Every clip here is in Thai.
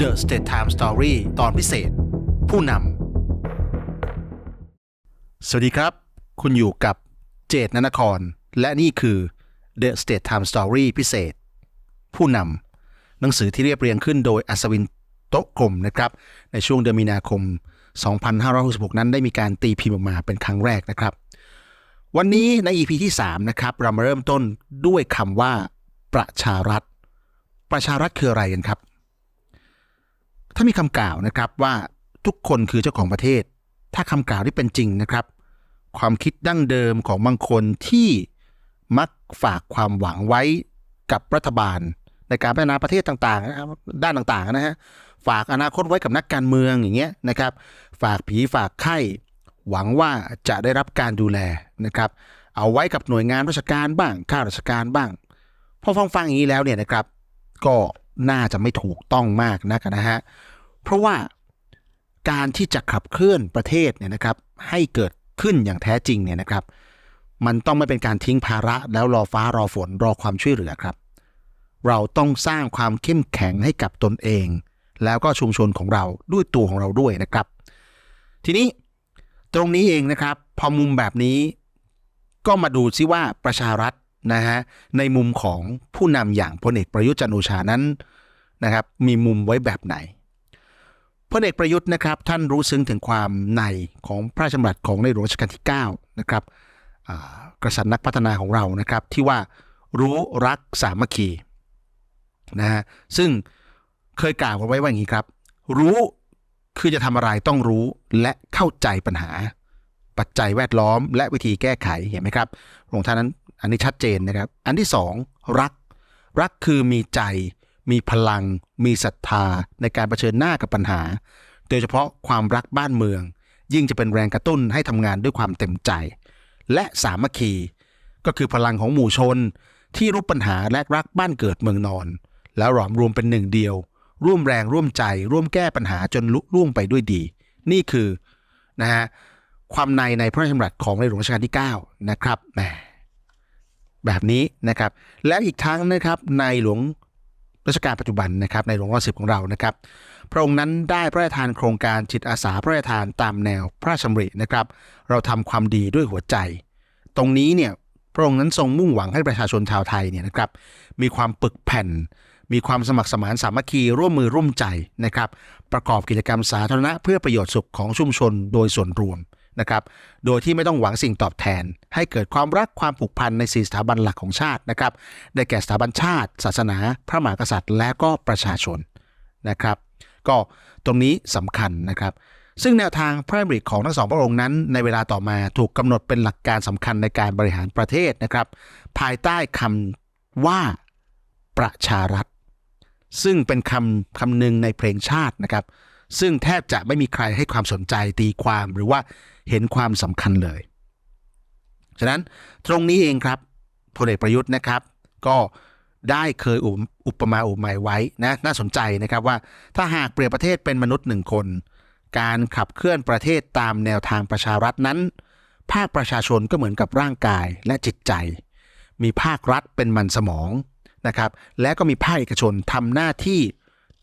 The State Time Story ตอนพิเศษ ผู้นำ สวัสดีครับ คุณอยู่กับเจตนนคร และนี่คือ The State Time Story พิเศษ ผู้นำ หนังสือที่เรียบเรียงขึ้นโดยอัศวินโต๊ะกลมนะครับ ในช่วงเดือนมีนาคม 2566 นั้นได้มีการตีพิมพ์ออกมาเป็นครั้งแรกนะครับ วันนี้ใน EP ที่3นะครับเรามาเริ่มต้นด้วยคำว่า ประชารัฐ ประชารัฐคืออะไรกันครับ ถ้ามีคำกล่าวนะครับว่าทุกคนคือเจ้าของประเทศ ถ้าคำกล่าวที่เป็นจริงนะครับ ความคิดดั้งเดิมของบางคนที่มักฝากความหวังไว้กับรัฐบาล ในการพัฒนาประเทศต่างๆนะครับด้านต่างๆนะฮะฝากอนาคตไว้กับนักการเมืองอย่างเงี้ยนะครับ ฝากผีฝากไข้หวังว่าจะได้รับการดูแลนะครับ เอาไว้กับหน่วยงานราชการบ้างข้าราชการบ้างพอฟังฟังอย่างนี้แล้วเนี่ยนะครับ ก็น่าจะไม่ถูกต้องมากนักนะฮะ เพราะว่าการที่จะขับเคลื่อนประเทศเนี่ยนะครับ ให้เกิดขึ้นอย่างแท้จริงเนี่ยนะครับ มันต้องไม่เป็นการทิ้งภาระแล้วรอฟ้ารอฝนรอความช่วยเหลือครับ เราต้องสร้างความเข้มแข็งให้กับตนเอง แล้วก็ชุมชนของเราด้วยตัวของเราด้วยนะครับ ทีนี้ตรงนี้เองนะครับ พอมุมแบบนี้ ก็มาดูซิว่าประชารัฐนะฮะในมุมของผู้นำอย่างพลเอกประยุทธ์จันโอชานั้นนะครับ มีมุมไว้แบบไหน พลเอกประยุทธ์นะครับท่านรู้ซึ้งถึงความในของพระราชดำรัสของในหลวงรัชกาลที่9นะครับกริย์นักพัฒนาของเรานะครับที่ว่ารู้รักสามัคคีนะฮะซึ่งเคยกล่าวไว้ว่าอย่างนี้ครับ รู้คือจะทำอะไรต้องรู้และเข้าใจปัญหา ปัจจัยแวดล้อม และวิธีแก้ไขเห็นไหมครับหลวงท่านนั้นอันนี้ชัดเจนนะครับ อันที่สองรัก รักคือมีใจ มีพลัง มีศรัทธาในการเผชิญหน้ากับปัญหา โดยเฉพาะความรักบ้านเมือง ยิ่งจะเป็นแรงกระตุ้นให้ทำงานด้วยความเต็มใจ และสามัคคี ก็คือพลังของหมู่ชน ที่รู้ปัญหาและรักบ้านเกิดเมืองนอน แล้วหลอมรวมเป็นหนึ่งเดียว ร่วมแรงร่วมใจ ร่วมแก้ปัญหาจนลุล่วงไปด้วยดี นี่คือนะฮะความในในพระราชดำรัสของในหลวงรัชกาลที่ 9 นะครับแหมแบบนี้นะครับ แล้วอีกทั้งนะครับในหลวง รัชกาลปัจจุบันนะครับในหลวงรัชสิบของเรานะครับพระองค์นั้นได้พระราชทานโครงการจิตอาสาพระราชทานตามแนวพระราชดำรินะครับ เราทำความดีด้วยหัวใจ ตรงนี้เนี่ยพระองค์นั้นทรงมุ่งหวังให้ประชาชนชาวไทยเนี่ยนะครับ มีความปึกแผ่น มีความสมัครสมานสามัคคีร่วมมือร่วมใจนะครับ ประกอบกิจกรรมสาธารณะเพื่อประโยชน์สุขของชุมชนโดยส่วนรวม นะครับ โดยที่ไม่ต้องหวังสิ่งตอบแทน ให้เกิดความรักความผูกพันในสี่สถาบันหลักของชาตินะครับ ได้แก่สถาบันชาติ ศาสนา พระมหากษัตริย์ และก็ประชาชนนะครับ ก็ตรงนี้สำคัญนะครับ ซึ่งแนวทางพระดำริของทั้งสองพระองค์นั้น ในเวลาต่อมาถูกกำหนดเป็นหลักการสำคัญในการบริหารประเทศนะครับ ภายใต้คำว่าประชารัฐ ซึ่งเป็นคำคำหนึ่งในเพลงชาตินะครับ ซึ่งแทบจะไม่มีใครให้ความสนใจตีความหรือว่าเห็นความสำคัญเลย ฉะนั้นตรงนี้เองครับพลเอกประยุทธ์นะครับ ก็ได้เคยอุปอุปมาอุปไมยไว้นะน่าสนใจนะครับว่าถ้าหากเปรียบประเทศเป็นมนุษย์หนึ่งคน การขับเคลื่อนประเทศตามแนวทางประชารัฐนั้น ภาคประชาชนก็เหมือนกับร่างกายและจิตใจ มีภาครัฐเป็นมันสมองนะครับ และก็มีภาคเอกชนทำหน้าที่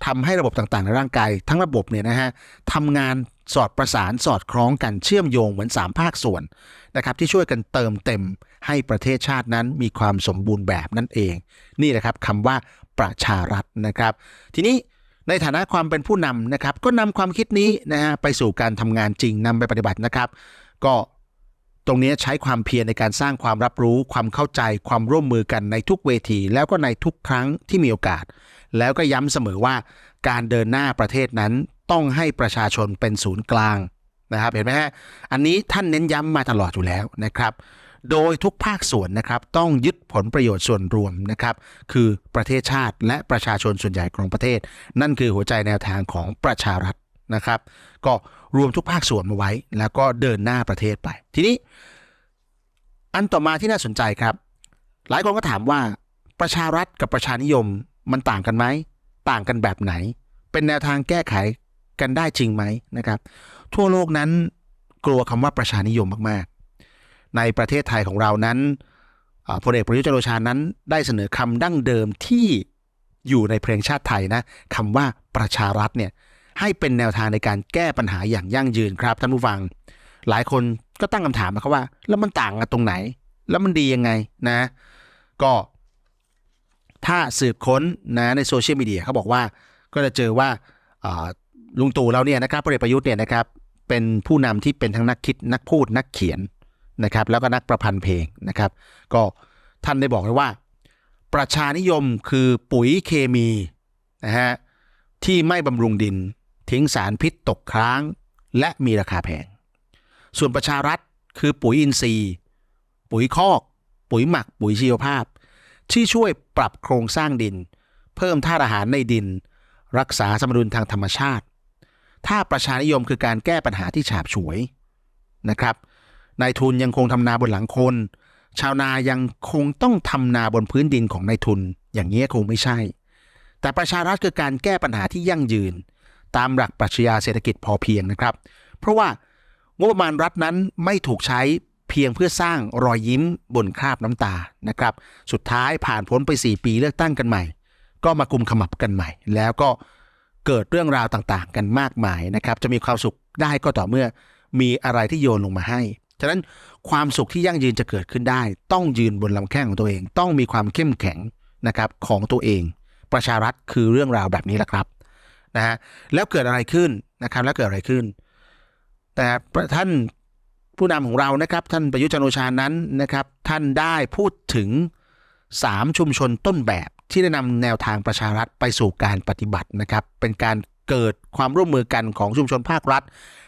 ทำให้ระบบต่างๆ ในร่างกายทั้งระบบเนี่ยนะฮะทำงานสอดประสานสอดคล้องกันเชื่อมโยงเหมือน 3 ภาคส่วนนะครับที่ช่วยกันเติมเต็มให้ประเทศชาตินั้นมีความสมบูรณ์แบบนั่นเอง นี่แหละครับคำว่าประชารัฐนะครับ ทีนี้ในฐานะความเป็นผู้นำนะครับ ก็นำความคิดนี้นะฮะไปสู่การทำงานจริงนำไปปฏิบัตินะครับ ก็ตรงนี้ใช้ความเพียรในการสร้างความรับรู้ ความเข้าใจความร่วมมือกันในทุกเวที แล้วก็ในทุกครั้งที่มีโอกาส แล้วก็ย้ำเสมอว่าการเดินหน้าประเทศนั้นต้องให้ประชาชนเป็นศูนย์กลางนะครับ เห็นไหมฮะ อันนี้ท่านเน้นย้ำมาตลอดอยู่แล้วนะครับ โดยทุกภาคส่วนนะครับต้องยึดผลประโยชน์ส่วนรวมนะครับ คือประเทศชาติและประชาชนส่วนใหญ่ของประเทศ นั่นคือหัวใจแนวทางของประชารัฐนะครับ ก็รวมทุกภาคส่วนมาไว้ แล้วก็เดินหน้าประเทศไป ทีนี้ อันต่อมาที่น่าสนใจครับ หลายคนก็ถามว่าประชารัฐกับประชานิยม มันต่างกันไหม ต่างกันแบบไหน เป็นแนวทางแก้ไขกันได้จริงไหมนะครับ ทั่วโลกนั้นกลัวคำว่าประชานิยมมากๆ ในประเทศไทยของเรานั้นพลเอกประยุทธ์จันทร์โอชานั้น ได้เสนอคำดั้งเดิมที่อยู่ในเพลงชาติไทยนะคำว่าประชารัฐเนี่ยให้เป็นแนวทางในการแก้ปัญหาอย่างยั่งยืนครับท่านผู้ฟัง หลายคนก็ตั้งคำถามนะครับว่า แล้วมันต่างกันตรงไหน แล้วมันดียังไงนะ ก็ ถ้าสืบค้นนะในโซเชียลมีเดียเขาบอกว่าก็จะเจอว่าลุงตู่เราเนี่ยนะครับพลเอกประยุทธ์เนี่ยนะครับเป็นผู้นำที่เป็นทั้งนักคิดนักพูดนักเขียนนะครับ แล้วก็นักประพันธ์เพลงนะครับ ก็ท่านได้บอกไว้ว่า ประชานิยมคือปุ๋ยเคมีนะฮะที่ไม่บำรุงดินทิ้งสารพิษตกค้าง และมีราคาแพง ส่วนประชารัฐคือปุ๋ยอินทรีย์ ปุ๋ยคอก ปุ๋ยหมัก ปุ๋ยชีวภาพ ที่ช่วยปรับโครงสร้างดิน เพิ่มธาตุอาหารในดิน รักษาสมดุลทางธรรมชาติ ถ้าประชานิยมคือการแก้ปัญหาที่ฉาบฉวยนะครับนายทุนยังคงทำนาบนหลังคน ชาวนายังคงต้องทำนาบนพื้นดินของนายทุน อย่างนี้คงไม่ใช่ แต่ประชารัฐคือการแก้ปัญหาที่ยั่งยืน ตามหลักปรัชญาเศรษฐกิจพอเพียงนะครับ เพราะว่างบประมาณรัฐนั้นไม่ถูกใช้ เพียงเพื่อสร้างรอยยิ้มบนคราบน้ำตานะครับ สุดท้ายผ่านพ้นไป 4 ปีเลือกตั้งกันใหม่ ก็มากุมขมับกันใหม่ แล้วก็เกิดเรื่องราวต่างๆ กันมากมายนะครับ จะมีความสุขได้ก็ต่อเมื่อมีอะไรที่โยนลงมาให้ ฉะนั้นความสุขที่ยั่งยืนจะเกิดขึ้นได้ ต้องยืนบนลำแข้งของตัวเอง ต้องมีความเข้มแข็งนะครับของตัวเอง ประชารัฐคือเรื่องราวแบบนี้แหละครับนะฮะแล้วเกิดอะไรขึ้นนะครับแล้วเกิดอะไรขึ้น แต่ท่าน ผู้นำของเรานะครับ ท่านประยุทธ์จันโอชานั้นนะครับ ท่านได้พูดถึง 3 ชุมชนต้นแบบที่ได้นำแนวทางประชารัฐไปสู่การปฏิบัตินะครับ เป็นการเกิดความร่วมมือกันของชุมชนภาครัฐ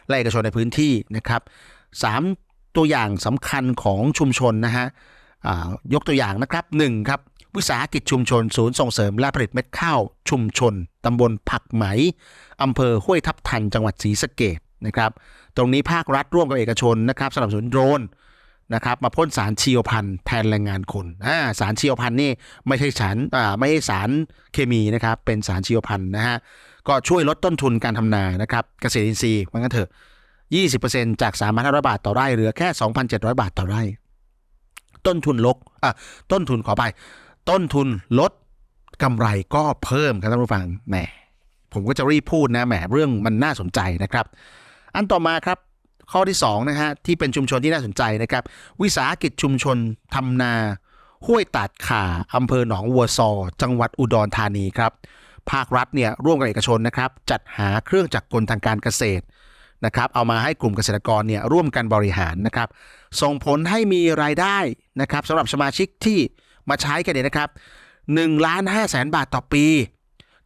และเอกชนในพื้นที่นะครับสามตัวอย่างสำคัญของชุมชนนะฮะยกตัวอย่างนะครับหนึ่งครับวิสาหกิจชุมชน ศูนย์ส่งเสริมและผลิตเม็ดข้าว ชุมชนตำบลผักไหมอำเภอห้วยทับทันจังหวัดศรีสะเกดนะครับ ตรงนี้ภาครัฐร่วมกับเอกชนนะครับสนับสนุนโดรนนะครับมาพ่นสารชีวพันธุ์แทนแรงงานคนอ่าสารชีวพันธุ์นี่ไม่ใช่สารอ่าไม่ใช่สารเคมีนะครับเป็นสารชีวพันธุ์นะฮะก็ช่วยลดต้นทุนการทำนานะครับเกษตรอินทรีย์ว่างั้นเถอะ 20%จาก 3,500 บาทต่อไร่เหลือแค่ 2,700 บาทต่อไร่ ต้นทุนลดอะต้นทุนขอไป ต้นทุนลดกำไรก็เพิ่มครับท่านผู้ฟังแหมผมก็จะรีบพูดนะแหมเรื่องมันน่าสนใจนะครับ อันต่อมาครับข้อที่2นะฮะที่เป็นชุมชนที่น่าสนใจนะครับ วิสาหกิจชุมชนทำนาห้วยตาดขาอำเภอหนองวัวซอ จังหวัดอุดรธานีครับภาครัฐเนี่ยร่วมกับเอกชนนะครับ จัดหาเครื่องจักรกลทางการเกษตรนะครับ เอามาให้กลุ่มเกษตรกรเนี่ยร่วมกันบริหารนะครับ ส่งผลให้มีรายได้นะครับสำหรับสมาชิกที่มาใช้กันเนี่ยนะครับ1ล้าน5แสนบาทต่อปี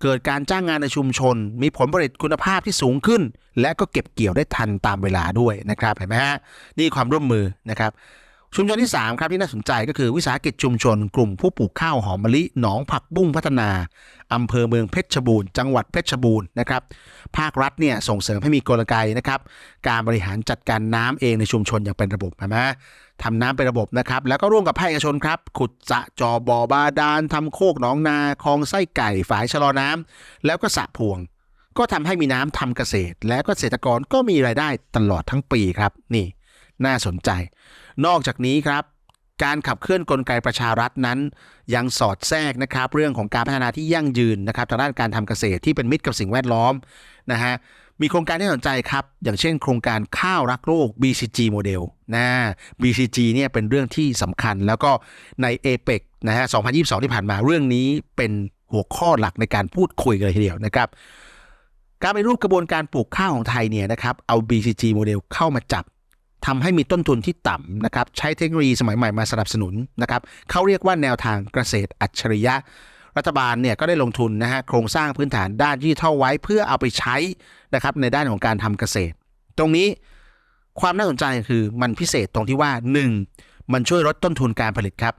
เกิดการจ้างงานในชุมชน มีผลผลิตคุณภาพที่สูงขึ้น และก็เก็บเกี่ยวได้ทันตามเวลาด้วยนะครับเห็นไหมฮะนี่ความร่วมมือนะครับชุมชนที่ 3 ครับที่น่าสนใจก็คือวิสาหกิจชุมชน กลุ่มผู้ปลูกข้าวหอมมะลิหนองผักบุ้งพัฒนาอำเภอเมืองเพชรบูรณ์จังหวัดเพชรบูรณ์นะครับภาครัฐเนี่ยส่งเสริมให้มีกลไกนะครับการบริหารจัดการน้ำเองในชุมชนอย่างเป็นระบบใช่ไหม ทำน้ำเป็นระบบนะครับ แล้วก็ร่วมกับภาคเอกชนครับ ขุดสระจอบ่อบาดาลทำโคกหนองนาคลองไส้ไก่ฝายชะลอน้ำแล้วก็สระพวง ก็ทำให้มีน้ำทำเกษตร และก็เกษตรกรก็มีรายได้ตลอดทั้งปีครับ นี่น่าสนใจ นอกจากนี้ครับการขับเคลื่อนกลไกประชารัฐนั้น ยังสอดแทรกนะครับเรื่องของการพัฒนาที่ยั่งยืนนะครับทางด้านการทำเกษตรที่เป็นมิตรกับสิ่งแวดล้อมนะฮะมีโครงการที่น่าสนใจครับ อย่างเช่นโครงการข้าวรักโลก BCG โมเดล นะ BCG เนี่ยเป็นเรื่องที่สำคัญแล้วก็ใน APEC นะฮะ 2022 ที่ผ่านมาเรื่องนี้เป็นหัวข้อหลักในการพูดคุยกันเลยทีเดียวนะครับ การไปรูปกระบวนการปลูกข้าวของไทยเนี่ยนะครับเอา BCG โมเดลเข้ามาจับทำให้มีต้นทุนที่ต่ำนะครับใช้เทคโนโลยีสมัยใหม่มาสนับสนุนนะครับเขาเรียกว่าแนวทางเกษตรอัจฉริยะ รัฐบาลเนี่ยก็ได้ลงทุนนะฮะโครงสร้างพื้นฐานด้านดิจิทัลไว้เพื่อเอาไปใช้นะครับในด้านของการทำเกษตร ตรงนี้ ความน่าสนใจคือมันพิเศษตรงที่ว่า 1. มันช่วยลดต้นทุนการผลิตครับ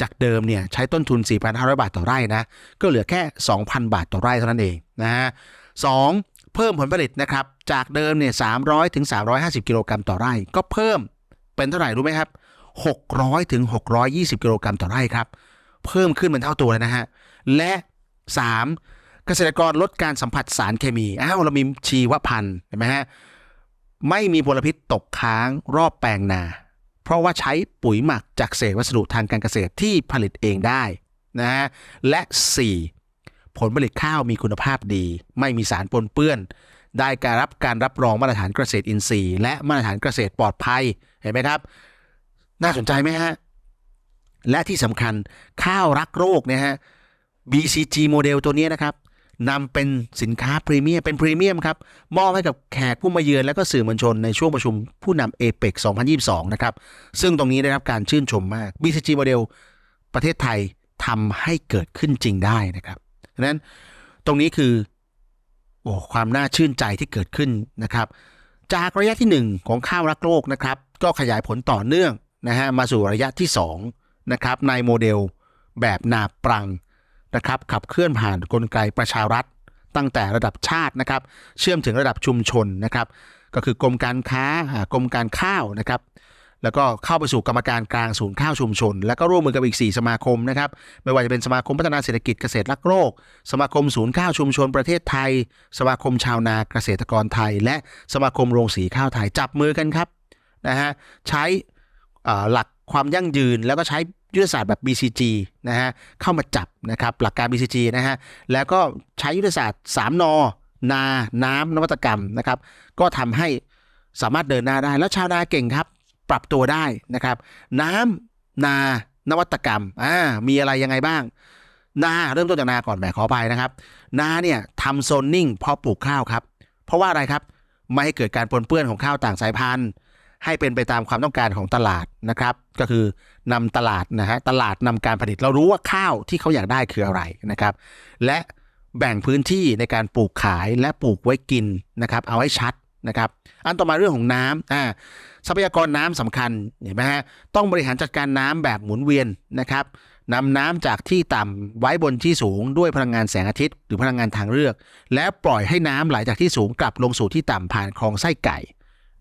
จากเดิมเนี่ยใช้ต้นทุน 4,500 บาทต่อไร่นะ ก็เหลือแค่ 2,000 บาทต่อไร่เท่านั้นเองนะฮะสองเพิ่มผลผลิตนะครับ จากเดิมเนี่ย300ถึง350กิโลกรัมต่อไร่ ก็เพิ่มเป็นเท่าไหร่รู้ไหมครับ600ถึง620กิโลกรัมต่อไร่ครับ เพิ่มขึ้นเป็นเท่าตัวเลยนะฮะ และ 3. เกษตรกรลดการสัมผัสสารเคมี อ้าวเรามีชีวพันธุ์เห็นไหมฮะ ไม่มีมลพิษตกค้างรอบแปลงนา เพราะว่าใช้ปุ๋ยหมักจากเศษวัสดุทางการเกษตรที่ผลิตเองได้นะฮะและ 4 ผลผลิตข้าวมีคุณภาพดี ไม่มีสารปนเปื้อน ได้การรับการรับรองมาตรฐานเกษตรอินทรีย์ และมาตรฐานเกษตรปลอดภัยเห็นไหมครับ น่าสนใจไหมฮะ และที่สำคัญข้าวรักโรคเนี่ยฮะ BCG โมเดลตัวนี้นะครับ นำเป็นสินค้าพรีเมียมเป็นพรีเมียมครับมอบให้กับแขกผู้มาเยือนและก็สื่อมวลชนในช่วงประชุมผู้นำเอเปก2022 นะครับ ซึ่งตรงนี้ได้รับการชื่นชมมาก BCG โมเดลประเทศไทยทำให้เกิดขึ้นจริงได้นะครับดังนั้นตรงนี้คือโอ้ความน่าชื่นใจที่เกิดขึ้นนะครับ จากระยะที่ 1 ของข้าวรักโลกนะครับ ก็ขยายผลต่อเนื่องนะฮะมาสู่ระยะที่2นะครับในโมเดลแบบนาปรัง นะครับขับเคลื่อนผ่านนกลไกประชารัฐ ตั้งแต่ระดับชาตินะครับ เชื่อมถึงระดับชุมชนนะครับ ก็คือกรมการค้ากรมการข้าวนะครับแล้วก็เข้าไปสู่กรรมการกลางศูนย์ข้าวชุมชน แล้วก็ร่วมมือกับอีก 4 สมาคมนะครับ ไม่ว่าจะเป็นสมาคมพัฒนาเศรษฐกิจเกษตรรักโลกสมาคมศูนย์ข้าวชุมชนประเทศไทย สมาคมชาวนาเกษตรกรไทย และสมาคมโรงสีข้าวไทยจับมือกันครับนะฮะใช้หลักความยั่งยืนแล้วก็ใช้ ยุทธศาสตร์แบบ BCG นะฮะเข้ามาจับนะครับหลักการ BCG นะฮะแล้วก็ใช้ยุทธศาสตร์ 3 น นา น้ำนวัตกรรมนะครับ ก็ทำให้สามารถเดินหน้าได้ แล้วชาวนาเก่งครับ ปรับตัวได้นะครับ น้ำนานวัตกรรมอ่ามีอะไรยังไงบ้าง นาเริ่มต้นจากนาก่อนแหมขอไปนะครับ นาเนี่ยทำโซนนิ่งพอปลูกข้าวครับ เพราะว่าอะไรครับ ไม่ให้เกิดการปนเปื้อนของข้าวต่างสายพันธุ์ ให้เป็นไปตามความต้องการของตลาดนะครับ ก็คือนำตลาดนะฮะตลาดนำการผลิตเรารู้ว่าข้าวที่เขาอยากได้คืออะไรนะครับ และแบ่งพื้นที่ในการปลูกขายและปลูกไว้กินนะครับ เอาให้ชัดนะครับ อันต่อมาเรื่องของน้ำอ่าทรัพยากรน้ำสำคัญเห็นไหมฮะต้องบริหารจัดการน้ำแบบหมุนเวียนนะครับนำน้ำจากที่ต่ำไว้บนที่สูงด้วยพลังงานแสงอาทิตย์ หรือพลังงานทางเลือก แล้วปล่อยให้น้ำไหลจากที่สูงกลับลงสู่ที่ต่ำผ่านคลองไส้ไก่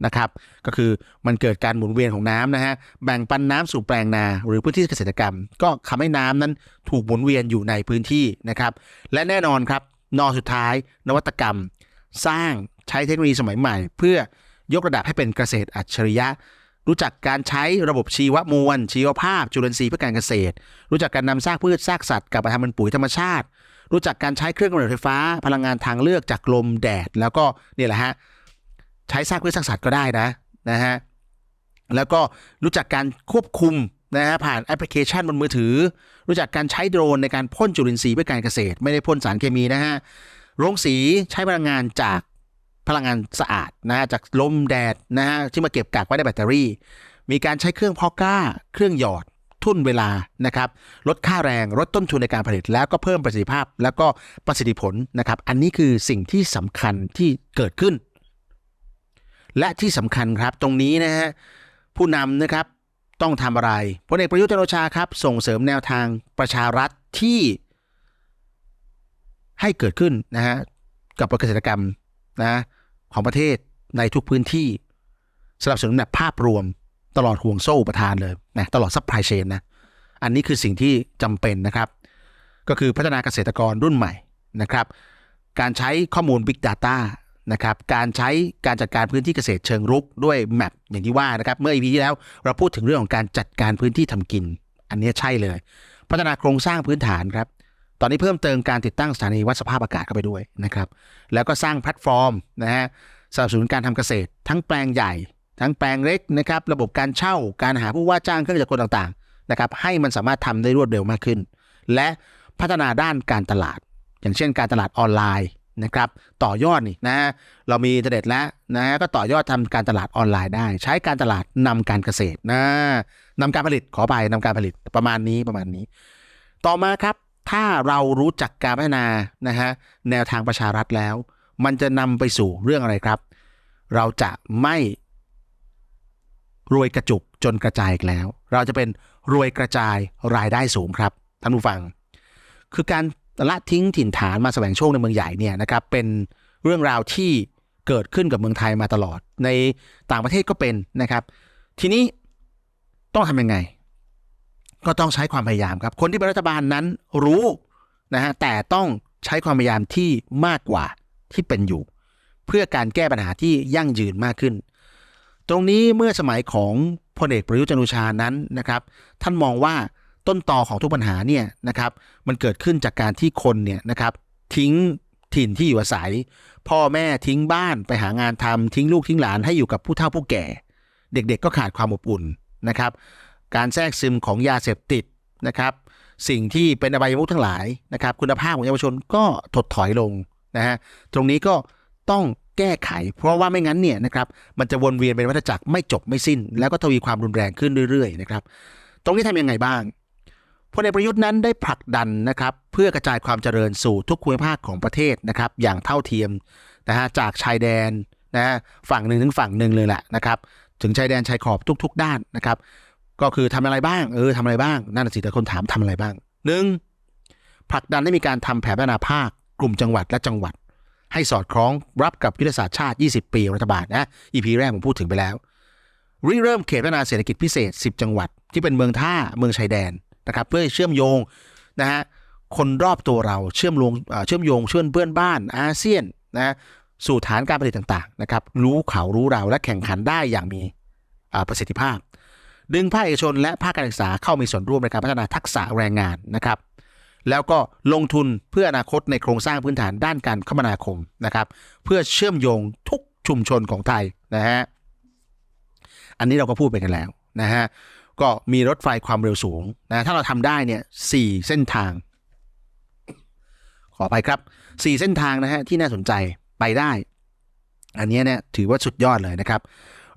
นะครับก็คือมันเกิดการหมุนเวียนของน้ำนะฮะแบ่งปันน้ำสู่แปลงนาหรือพื้นที่เกษตรกรรม ก็ทำให้น้ำนั้นถูกหมุนเวียนอยู่ในพื้นที่นะครับและแน่นอนครับนอสุดท้ายนวัตกรรม สร้างใช้เทคโนโลยีสมัยใหม่ เพื่อยกระดับให้เป็นเกษตรอัจฉริยะ รู้จักการใช้ระบบชีวมวล ชีวภาพ จุลินทรีย์เพื่อการเกษตร รู้จักการนำซากพืชซากสัตว์กลับมาทำเป็นปุ๋ยธรรมชาติ รู้จักการใช้เครื่องกำเนิดไฟฟ้า พลังงานทางเลือกจากลมแดด แล้วก็นี่แหละฮะ ใช้ซากพืชซากสัตว์ก็ได้นะนะฮะแล้วก็รู้จักการควบคุมนะฮะผ่านแอปพลิเคชันบนมือถือ รู้จักการใช้โดรนในการพ่นจุลินทรีย์เพื่อการเกษตร ไม่ได้พ่นสารเคมีนะฮะโรงสีใช้พลังงานจากพลังงานสะอาดนะฮะจากลมแดดนะฮะที่มาเก็บกักไว้ในแบตเตอรี่ มีการใช้เครื่องพอก้า เครื่องหยอด ทุ่นเวลานะครับลดค่าแรงลดต้นทุนในการผลิต แล้วก็เพิ่มประสิทธิภาพ แล้วก็ประสิทธิผลนะครับอันนี้คือสิ่งที่สำคัญที่เกิดขึ้น และที่สำคัญครับตรงนี้นะฮะผู้นำนะครับต้องทำอะไรพลเอกประยุทธ์จันทโอชาครับ ส่งเสริมแนวทางประชารัฐที่ให้เกิดขึ้นนะฮะกับเกษตรกรรมนะของประเทศในทุกพื้นที่สนับสนุนแบบภาพรวมตลอดห่วงโซ่อุปทานเลยนะตลอดซัพพลายเชนนะอันนี้คือสิ่งที่จำเป็นนะครับ ก็คือพัฒนาเกษตรกรรุ่นใหม่นะครับ การใช้ข้อมูล Big Data นะครับการใช้การจัดการพื้นที่เกษตรเชิงรุกด้วยแมปอย่างที่ว่านะครับเมื่อ EP ที่แล้วเราพูดถึงเรื่องของการจัดการพื้นที่ทำกิน อันนี้ใช่เลย พัฒนาโครงสร้างพื้นฐานครับตอนนี้เพิ่มเติมการติดตั้งสถานีวัดสภาพอากาศเข้าไปด้วยนะครับแล้วก็สร้างแพลตฟอร์มนะฮะสนับสนุนการทำเกษตร ทั้งแปลงใหญ่ ทั้งแปลงเล็กนะครับระบบการเช่าการหาผู้ว่าจ้างเครื่องจักรกลต่างๆนะครับให้มันสามารถทำได้รวดเร็วมากขึ้น และพัฒนาด้านการตลาด อย่างเช่นการตลาดออนไลน์ นะครับต่อยอดนี่นะฮะเรามีอินเทอร์เน็ตแล้วนะฮะก็ต่อยอดทำการตลาดออนไลน์ได้ ใช้การตลาดนำการเกษตรนะนำการผลิตขอไปนำการผลิตประมาณนี้ประมาณนี้ ต่อมาครับถ้าเรารู้จักการพัฒนานะฮะแนวทางประชารัฐแล้ว มันจะนำไปสู่เรื่องอะไรครับ เราจะไม่รวยกระจุกจนกระจายอีกแล้ว เราจะเป็นรวยกระจายรายได้สูงครับท่านผู้ฟัง คือการ ละทิ้งถิ่นฐานมาแสวงโชคในเมืองใหญ่เนี่ยนะครับเป็นเรื่องราวที่เกิดขึ้นกับเมืองไทยมาตลอด ในต่างประเทศก็เป็นนะครับ ทีนี้ต้องทำยังไง ก็ต้องใช้ความพยายามครับ คนที่เป็นรัฐบาลนั้นรู้นะฮะแต่ต้องใช้ความพยายามที่มากกว่าที่เป็นอยู่ เพื่อการแก้ปัญหาที่ยั่งยืนมากขึ้น ตรงนี้เมื่อสมัยของพลเอกประยุทธ์จันทร์โอชานั้นนะครับ ท่านมองว่า ต้นตอของทุกปัญหาเนี่ยนะครับมันเกิดขึ้นจากการที่คนเนี่ยนะครับทิ้งถิ่นที่อยู่อาศัย พ่อแม่ทิ้งบ้านไปหางานทำทิ้งลูกทิ้งหลานให้อยู่กับผู้เฒ่าผู้แก่ เด็กๆ ก็ขาดความอบอุ่นนะครับการแทรกซึมของยาเสพติดนะครับสิ่งที่เป็นอบายมุขทั้งหลายนะครับคุณภาพของเยาวชนก็ถดถอยลงนะฮะตรงนี้ก็ต้องแก้ไข เพราะว่าไม่งั้นเนี่ยนะครับมันจะวนเวียนเป็นวัฏจักรไม่จบไม่สิ้น แล้วก็ทวีความรุนแรงขึ้นเรื่อยๆนะครับตรงนี้ทำยังไงบ้าง พลเอกประยุทธ์นั้นได้ผลักดันนะครับเพื่อกระจายความเจริญสู่ทุกภูมิภาคของประเทศนะครับอย่างเท่าเทียมนะฮะจากชายแดนนะฮะฝั่งหนึ่งถึงฝั่งหนึ่งเลยแหละนะครับถึงชายแดนชายขอบทุก ๆ ด้านนะครับ ก็คือทำอะไรบ้างเออทำอะไรบ้างนั่นนะสิแต่คนถามทำอะไรบ้างหนึ่งผลักดันให้มีการทำแผนพัฒนาภาคกลุ่มจังหวัดและจังหวัด ให้สอดคล้องรับกับยุทธศาสตร์ชาติ 20 ปีรัฐบาลนะอีพีแรกผมพูดถึงไปแล้วริเริ่มเขตพัฒนาเศรษฐกิจพิเศษ 10 จังหวัด ที่เป็นเมืองท่าเมืองชายแดน นะครับเพื่อเชื่อมโยงนะฮะคนรอบตัวเราเชื่อมโยงเชื่อมโยงเชื่อมเพื่อนบ้านอาเซียนนะสู่ฐานการผลิตต่างๆนะครับรู้เขารู้เราและแข่งขันได้อย่างมีประสิทธิภาพ ดึงภาคเอกชนและภาคการศึกษาเข้ามีส่วนร่วมในการพัฒนาทักษะแรงงานนะครับแล้วก็ลงทุนเพื่ออนาคตในโครงสร้างพื้นฐานด้านการคมนาคมนะครับเพื่อเชื่อมโยงทุกชุมชนของไทยนะฮะอันนี้เราก็พูดไปกันแล้วนะฮะ ก็มีรถไฟความเร็วสูงนะถ้าเราทำได้เนี่ยสี่เส้นทาง ขออภัยครับสี่เส้นทางนะฮะที่น่าสนใจไปได้ อันนี้เนี่ยถือว่าสุดยอดเลยนะครับ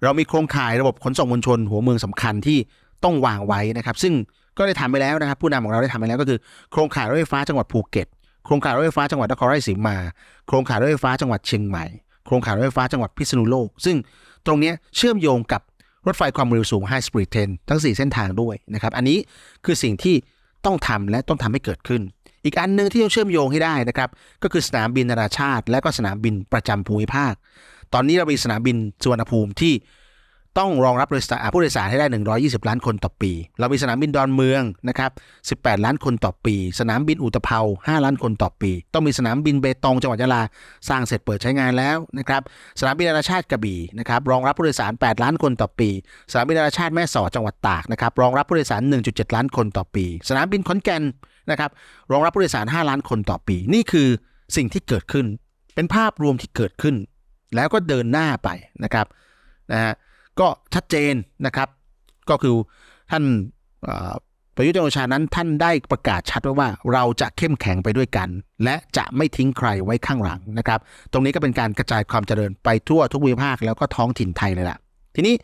เรามีโครงข่ายระบบขนส่งมวลชน หัวเมืองสำคัญที่ต้องวางไว้นะครับ ซึ่งก็ได้ทำไปแล้วนะครับ ผู้นำของเราได้ทำไปแล้วก็คือโครงข่ายรถไฟฟ้าจังหวัดภูเก็ตโครงข่ายรถไฟฟ้าจังหวัดนครราชสีมา โครงข่ายรถไฟฟ้าจังหวัดเชียงใหม่ โครงข่ายรถไฟฟ้าจังหวัดพิษณุโลก ซึ่งตรงนี้เชื่อมโยงกับ รถไฟความเร็วสูง High Speed Train ทั้ง 4 เส้นทางด้วยนะครับอันนี้คือสิ่งที่ต้องทำและต้องทำให้เกิดขึ้น อีกอันหนึ่งที่ต้องเชื่อมโยงให้ได้นะครับก็คือสนามบินนานาชาติ และก็สนามบินประจำภูมิภาค ตอนนี้เรามีสนามบินสุวรรณภูมิที่ ต้องรองรับผู้โดยสารผู้โดยสารให้ได้ 120 ล้านคนต่อปี เรามีสนามบินดอนเมืองนะครับ 18 ล้านคนต่อปี สนามบินอุตภเปา5ล้านคนต่อปี ต้องมีสนามบินเบตงจังหวัดยะลา สร้างเสร็จเปิดใช้งานแล้วนะครับ สนามบินนานาชาติกระบี่นะครับ รองรับผู้โดยสาร 8 ล้านคนต่อปี สนามบินนานาชาติแม่สอดจังหวัดตากนะครับ รองรับผู้โดยสาร 1.7 ล้านคนต่อปี สนามบินขอนแก่นนะครับ รองรับผู้โดยสาร 5 ล้านคนต่อปี นี่คือสิ่งที่เกิดขึ้น เป็นภาพรวมที่เกิดขึ้น แล้วก็เดินหน้าไปนะครับ นะฮะ ก็ชัดเจนนะครับ ก็คือท่านประยุทธ์จันโอชานั้นท่านได้ประกาศชัดว้ว่าเราจะเข้มแข็งไปด้วยกัน และจะไม่ทิ้งใครไว้ข้างหลังนะครับ ตรงนี้ก็เป็นการกระจายความเจริญไปทั่วทุกภูมิภาคแล้วก็ท้องถิ่นไทยเลยล่ะ ทีนี้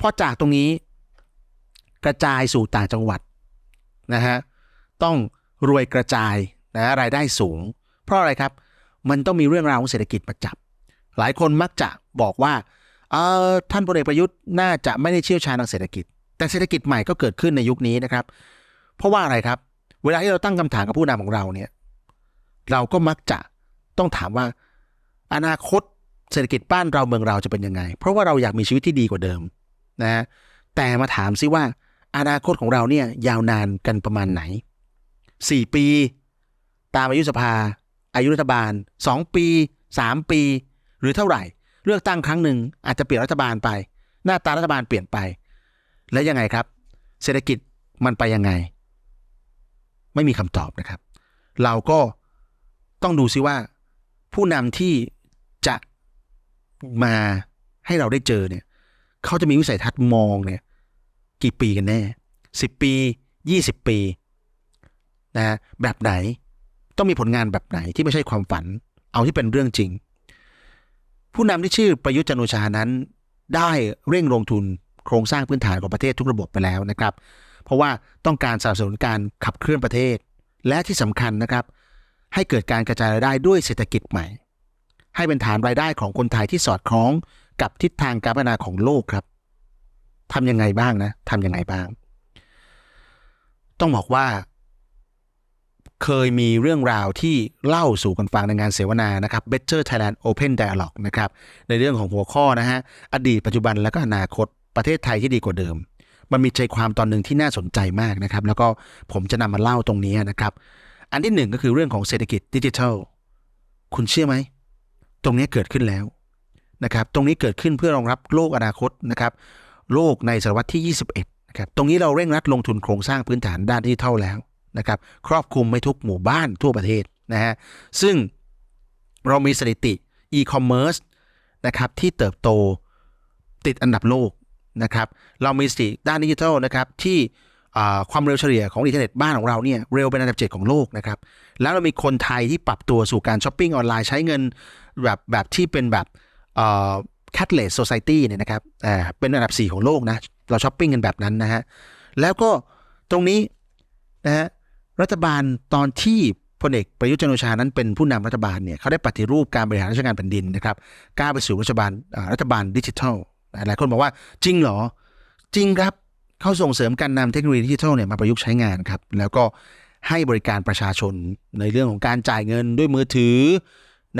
พอจากตรงนี้กระจายสู่ต่างจังหวัดนะฮะต้องรวยกระจายนะรายได้สูง เพราะอะไรครับ มันต้องมีเรื่องราวของเศรษฐกิจมาจับ หลายคนมักจะบอกว่า ท่านพลเอกประยุทธ์น่าจะไม่ได้เชี่ยวชาญทางเศรษฐกิจ แต่เศรษฐกิจใหม่ก็เกิดขึ้นในยุคนี้นะครับ เพราะว่าอะไรครับ เวลาที่เราตั้งคำถามกับผู้นำของเราเนี่ย เราก็มักจะต้องถามว่า อนาคตเศรษฐกิจบ้านเราเมืองเราจะเป็นยังไง เพราะว่าเราอยากมีชีวิตที่ดีกว่าเดิมนะฮะแต่มาถามซิว่า อนาคตของเราเนี่ยยาวนานกันประมาณไหนสี่ปี ตามอายุสภา อายุรัฐบาลสองปีสามปี หรือเท่าไหร่ เลือกตั้งครั้งหนึ่งอาจจะเปลี่ยนรัฐบาลไป หน้าตารัฐบาลเปลี่ยนไป แล้วยังไงครับ เศรษฐกิจมันไปยังไง ไม่มีคำตอบนะครับ เราก็ต้องดูซิว่า ผู้นำที่จะมาให้เราได้เจอเนี่ยเขาจะมีวิสัยทัศน์มองเนี่ยกี่ปีกันแน่สิบปียี่สิบปีนะฮะแบบไหน ต้องมีผลงานแบบไหนที่ไม่ใช่ความฝัน เอาที่เป็นเรื่องจริง ผู้นำที่ชื่อประยุทธ์จันโอชานั้น ได้เร่งลงทุนโครงสร้างพื้นฐานของประเทศทุกระบบไปแล้วนะครับ เพราะว่าต้องการสนับสนุนการขับเคลื่อนประเทศ และที่สำคัญนะครับ ให้เกิดการกระจายรายได้ด้วยเศรษฐกิจใหม่ ให้เป็นฐานรายได้ของคนไทยที่สอดคล้องกับทิศทางการพัฒนาของโลกครับทำยังไงบ้างนะทำยังไงบ้าง ต้องบอกว่า เคยมีเรื่องราวที่เล่าสู่กันฟังในงานเสวนานะครับ Better Thailand Open Dialogue นะครับในเรื่องของหัวข้อนะฮะอดีตปัจจุบันและก็อนาคตประเทศไทยที่ดีกว่าเดิม มันมีใจความตอนหนึ่งที่น่าสนใจมากนะครับ แล้วก็ผมจะนำมาเล่าตรงนี้นะครับ อันที่หนึ่งก็คือเรื่องของเศรษฐกิจดิจิทัล คุณเชื่อไหม ตรงนี้เกิดขึ้นแล้วนะครับ ตรงนี้เกิดขึ้นเพื่อรองรับโลกอนาคตนะครับ โลกในศตวรรษที่ 21นะครับตรงนี้เราเร่งรัดลงทุนโครงสร้างพื้นฐานด้านดิจิทัลแล้ว นะครับครอบคลุมไม่ทุกหมู่บ้านทั่วประเทศนะฮะซึ่งเรามีสถิติ e-commerce นะครับที่เติบโตติดอันดับโลกนะครับเรามีสถิติด้านดิจิทัลนะครับที่ความเร็วเฉลี่ยของอินเทอร์เน็ตบ้านของเราเนี่ยเร็วเป็นอันดับเจ็ดของโลกนะครับแล้วเรามีคนไทยที่ปรับตัวสู่การช้อปปิ้งออนไลน์ใช้เงินแบบแบบที่เป็นแบบเอ่อ cashless society เนี่ยนะครับเป็นอันดับ 4 ของโลกนะเราช้อปปิ้งกันแบบนั้นนะฮะแล้วก็ตรงนี้นะฮะ รัฐบาลตอนที่พลเอกประยุทธ์จันโอชานั้นเป็นผู้นำรัฐบาลเนี่ยเขาได้ปฏิรูปการบริหารราชการแผ่นดินนะครับก้าวไปสู่รัฐบาลรัฐบาลดิจิทัลหลายคนบอกว่าจริงเหรอ จริงครับเขาส่งเสริมการนำเทคโนโลยีดิจิทัลเนี่ยมาประยุกต์ใช้งานครับแล้วก็ให้บริการประชาชนในเรื่องของการจ่ายเงินด้วยมือถือ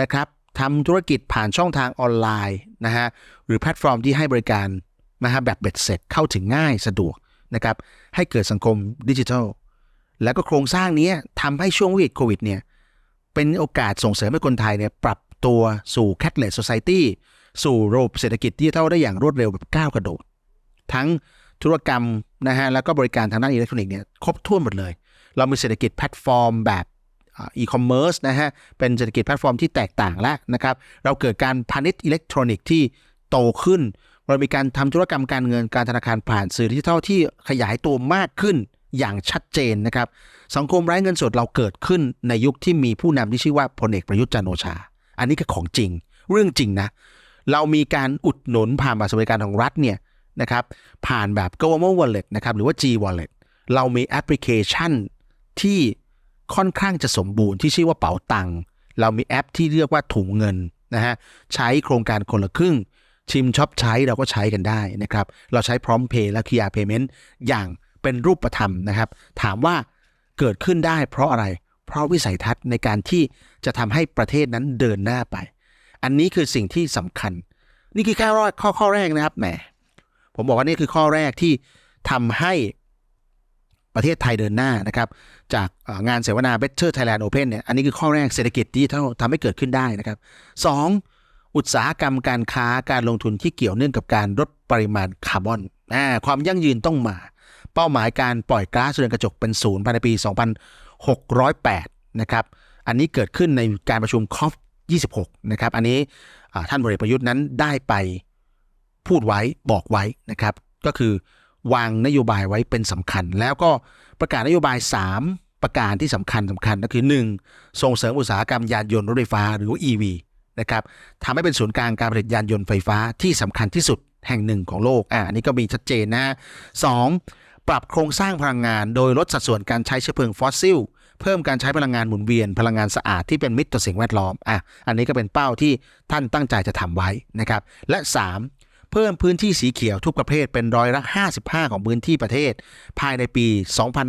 นะครับทำธุรกิจผ่านช่องทางออนไลน์นะฮะหรือแพลตฟอร์มที่ให้บริการนะฮะแบบเบ็ดเสร็จเข้าถึงง่ายสะดวกนะครับให้เกิดสังคมดิจิทัล แล้วก็โครงสร้างนี้ทำให้ช่วงวิกฤตโควิดเนี่ยเป็นโอกาสส่งเสริมให้คนไทยเนี่ยปรับตัวสู่ cashless society สู่ระบบเศรษฐกิจดิจิทัลได้อย่างรวดเร็วแบบก้าวกระโดด ทั้งธุรกรรมนะฮะแล้วก็บริการทางด้านอิเล็กทรอนิกส์เนี่ยครบถ้วนหมดเลย เรามีเศรษฐกิจแพลตฟอร์มแบบอีคอมเมิร์ซนะฮะเป็นเศรษฐกิจแพลตฟอร์มที่แตกต่างแล้วนะครับเราเกิดการพาณิชย์อิเล็กทรอนิกส์ที่โตขึ้นเรามีการทำธุรกรรมการเงินการธนาคารผ่านสื่อดิจิทัลที่ขยายตัวมากขึ้น อย่างชัดเจนนะครับ สังคมไร้เงินสดเราเกิดขึ้นในยุคที่มีผู้นำที่ชื่อว่าพลเอกประยุทธ์จันโอชา อันนี้ก็ของจริง เรื่องจริงนะ เรามีการอุดหนุนผ่านบัตรสวัสดิการของรัฐเนี่ยนะครับ ผ่านแบบ government wallet นะครับ หรือว่า G wallet เรามีแอปพลิเคชันที่ค่อนข้างจะสมบูรณ์ที่ชื่อว่าเป๋าตังค์เรามีแอปที่เรียกว่าถุงเงินนะฮะใช้โครงการคนละครึ่ง ชิมช็อปใช้เราก็ใช้กันได้นะครับ เราใช้พร้อมเพย์และ QR Payment อย่าง เป็นรูปธรรมนะครับ ถามว่าเกิดขึ้นได้เพราะอะไร เพราะวิสัยทัศน์ในการที่จะทำให้ประเทศนั้นเดินหน้าไป อันนี้คือสิ่งที่สำคัญ นี่คือแค่ข้อข้อข้อแรกนะครับแหมผมบอกว่านี่คือข้อแรกที่ทำให้ประเทศไทยเดินหน้านะครับ จากงานเสวนา Better Thailand Open เนี่ยอันนี้คือข้อแรกเศรษฐกิจดิจิทัลทำให้เกิดขึ้นได้นะครับสองอุตสาหกรรมการค้าการลงทุนที่เกี่ยวเนื่องกับการลดปริมาณคาร์บอนความยั่งยืนต้องมา เป้าหมายการปล่อยก๊าซเรือนกระจกเป็นศูนย์ภายในปี 2608 นะครับ อันนี้เกิดขึ้นในการประชุม COP 26 นะครับ อันนี้ท่านบริประยุทธ์นั้นได้ไปพูดไว้บอกไว้นะครับ ก็คือวางนโยบายไว้เป็นสำคัญ แล้วก็ประกาศนโยบาย 3 ประการที่สำคัญสำคัญก็คือ 1. ส่งเสริมอุตสาหกรรมยานยนต์รถไฟฟ้าหรือว่า EV นะครับทำให้เป็นศูนย์กลางการผลิตยานยนต์ไฟฟ้าที่สำคัญที่สุดแห่งหนึ่งของโลก อ่าอันนี้ก็มีชัดเจนนะ 2. ปรับโครงสร้างพลังงาน โดยลดสัดส่วนการใช้เชื้อเพลิงฟอสซิล เพิ่มการใช้พลังงานหมุนเวียนพลังงานสะอาดที่เป็นมิตรต่อสิ่งแวดล้อมอะอันนี้ก็เป็นเป้าที่ท่านตั้งใจจะทำไว้นะครับและ 3. เพิ่มพื้นที่สีเขียวทุกประเภทเป็นร้อยละ55 ของพื้นที่ประเทศ ภายในปี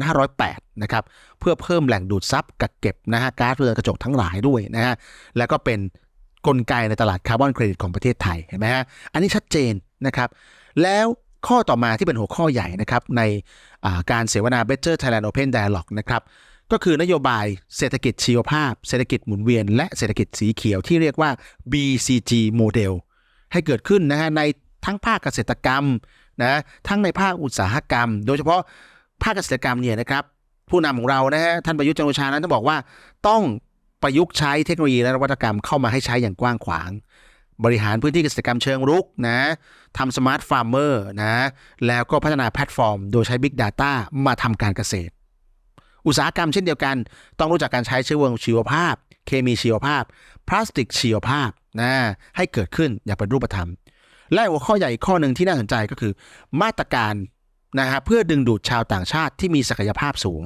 2508นะครับเพื่อเพิ่มแหล่งดูดซับกักเก็บนะฮะก๊าซเรือนกระจกทั้งหลายด้วยนะฮะแล้วก็เป็นกลไกในตลาดคาร์บอนเครดิตของประเทศไทยเห็นไหมฮะอันนี้ชัดเจนนะครับแล้ว ข้อต่อมาที่เป็นหัวข้อใหญ่นะครับในาการเสวนา Better Thailand Open Dialogue นะครับก็คือนโยบายเศรษฐกิจชีวภาพ เศรษฐกิจหมุนเวียน และเศรษฐกิจสีเขียวที่เรียกว่า BCG Model ให้เกิดขึ้นนะฮะในทั้งภาคเกษตรกรรมนะทั้งในภาคอุตสาหกรรม โดยเฉพาะภาคเกษตรกรรมเนี่ยนะครับผู้นำของเรานะฮะท่านประยุทธ์จันทร์โอชานั้นต้องบอกว่าต้องประยุกต์ใช้เทคโนโลยีและนวัตกรรมเข้ามาให้ใช้อย่างกว้างขวาง บริหารพื้นที่เกษตรกรรมเชิงรุกนะทำสมาร์ทฟาร์มเมอร์นะแล้วก็พัฒนาแพลตฟอร์ม โดยใช้ Big Data มาทำการเกษตร อุตสาหกรรมเช่นเดียวกัน ต้องรู้จักการใช้เชื้อเพลิงชีวภาพ เคมีชีวภาพ พลาสติกชีวภาพนะให้เกิดขึ้นอย่างเป็นรูปธรรม และหัวข้อใหญ่ข้อหนึ่งที่น่าสนใจก็คือ มาตรการนะฮะเพื่อดึงดูดชาวต่างชาติที่มีศักยภาพสูง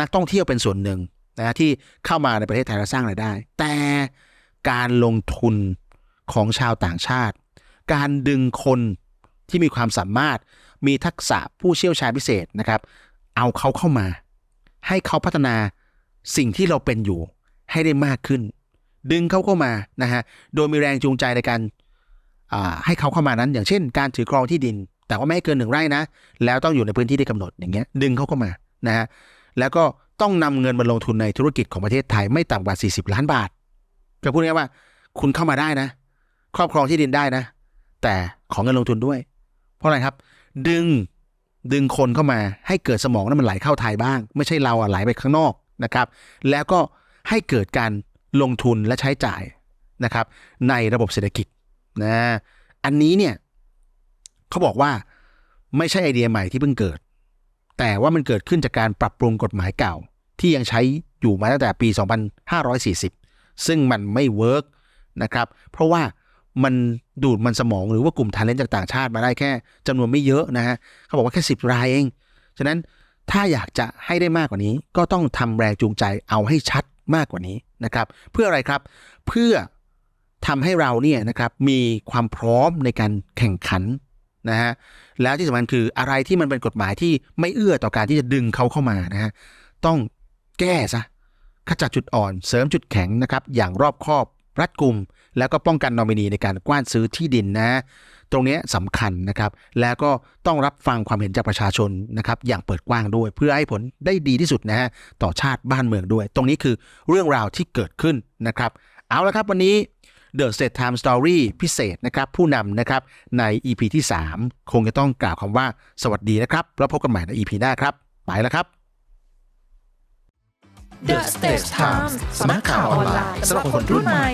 นักท่องเที่ยวเป็นส่วนหนึ่งนะที่เข้ามาในประเทศไทยและสร้างรายได้ แต่การลงทุน ของชาวต่างชาติ การดึงคนที่มีความสามารถมีทักษะผู้เชี่ยวชาญพิเศษนะครับ เอาเขาเข้ามา ให้เขาพัฒนาสิ่งที่เราเป็นอยู่ให้ได้มากขึ้น ดึงเขาเข้ามานะฮะโดยมีแรงจูงใจในการให้เขาเข้ามานั้น อย่างเช่น การถือครองที่ดิน แต่ว่าไม่ให้เกินหนึ่งไร่นะ แล้วต้องอยู่ในพื้นที่ที่กำหนดอย่างเงี้ยดึงเขาเข้ามานะฮะแล้วก็ต้องนำเงินมาลงทุนในธุรกิจของประเทศไทยไม่ต่ำกว่า 40 ล้านบาทจะพูดง่ายว่าคุณเข้ามาได้นะ ครอบครองที่ดินได้นะ แต่ของเงินลงทุนด้วย เพราะอะไรครับ ดึงดึงคนเข้ามาให้เกิดสมองนั้นมันไหลเข้าไทยบ้าง ไม่ใช่เราอะไหลไปข้างนอกนะครับ แล้วก็ให้เกิดการลงทุนและใช้จ่ายนะครับ ในระบบเศรษฐกิจนะอันนี้เนี่ยเขาบอกว่าไม่ใช่ไอเดียใหม่ที่เพิ่งเกิด แต่ว่ามันเกิดขึ้นจากการปรับปรุงกฎหมายเก่า ที่ยังใช้อยู่มาตั้งแต่ปี 2540 ซึ่งมันไม่เวิร์กนะครับ เพราะว่า มันดูดมันสมองหรือว่ากลุ่มทาเลนต์จากต่างชาติมาได้แค่จำนวนไม่เยอะนะฮะเขาบอกว่าแค่ 10 รายเอง ฉะนั้นถ้าอยากจะให้ได้มากกว่านี้ ก็ต้องทำแรงจูงใจเอาให้ชัดมากกว่านี้นะครับ เพื่ออะไรครับ เพื่อทำให้เราเนี่ยนะครับมีความพร้อมในการแข่งขันนะฮะแล้วที่สำคัญคืออะไรที่มันเป็นกฎหมายที่ไม่เอื้อต่อการที่จะดึงเขาเข้ามานะฮะต้องแก้ซะขจัดจุดอ่อนเสริมจุดแข็งนะครับอย่างรอบคอบ รัดกุม แล้วก็ป้องกันนอมินีในการกว้านซื้อที่ดินนะ ตรงนี้สำคัญนะครับ แล้วก็ต้องรับฟังความเห็นจากประชาชนนะครับอย่างเปิดกว้างด้วย เพื่อให้ผลได้ดีที่สุดนะฮะต่อชาติบ้านเมืองด้วย ตรงนี้คือเรื่องราวที่เกิดขึ้นนะครับ เอาละครับวันนี้ The State Time Story พิเศษนะครับผู้นำนะครับใน EP ที่ 3 คงจะต้องกล่าวคำว่าสวัสดีนะครับ แล้วพบกันใหม่ใน EP หน้าครับ ไปแล้วครับ The Stage Times สมัครข่าวออนไลน์สำหรับคนรุ่นใหม่